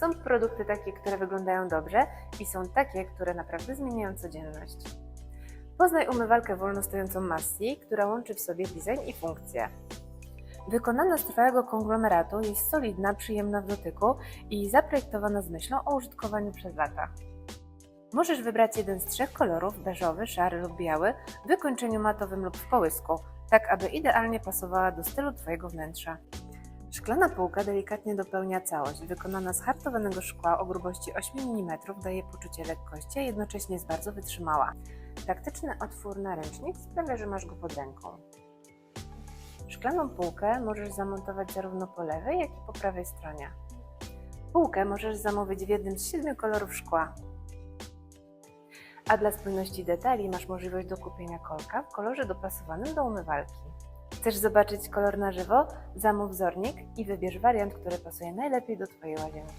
Są produkty takie, które wyglądają dobrze i są takie, które naprawdę zmieniają codzienność. Poznaj umywalkę wolnostojącą Massi, która łączy w sobie design i funkcję. Wykonana z trwałego konglomeratu jest solidna, przyjemna w dotyku i zaprojektowana z myślą o użytkowaniu przez lata. Możesz wybrać jeden z trzech kolorów, beżowy, szary lub biały, w wykończeniu matowym lub w połysku, tak aby idealnie pasowała do stylu Twojego wnętrza. Szklana półka delikatnie dopełnia całość. Wykonana z hartowanego szkła o grubości 8 mm daje poczucie lekkości, a jednocześnie jest bardzo wytrzymała. Praktyczny otwór na ręcznik sprawia, że masz go pod ręką. Szklaną półkę możesz zamontować zarówno po lewej, jak i po prawej stronie. Półkę możesz zamówić w jednym z siedmiu kolorów szkła. A dla spójności detali masz możliwość dokupienia kolka w kolorze dopasowanym do umywalki. Chcesz zobaczyć kolor na żywo? Zamów wzornik i wybierz wariant, który pasuje najlepiej do Twojej łazienki.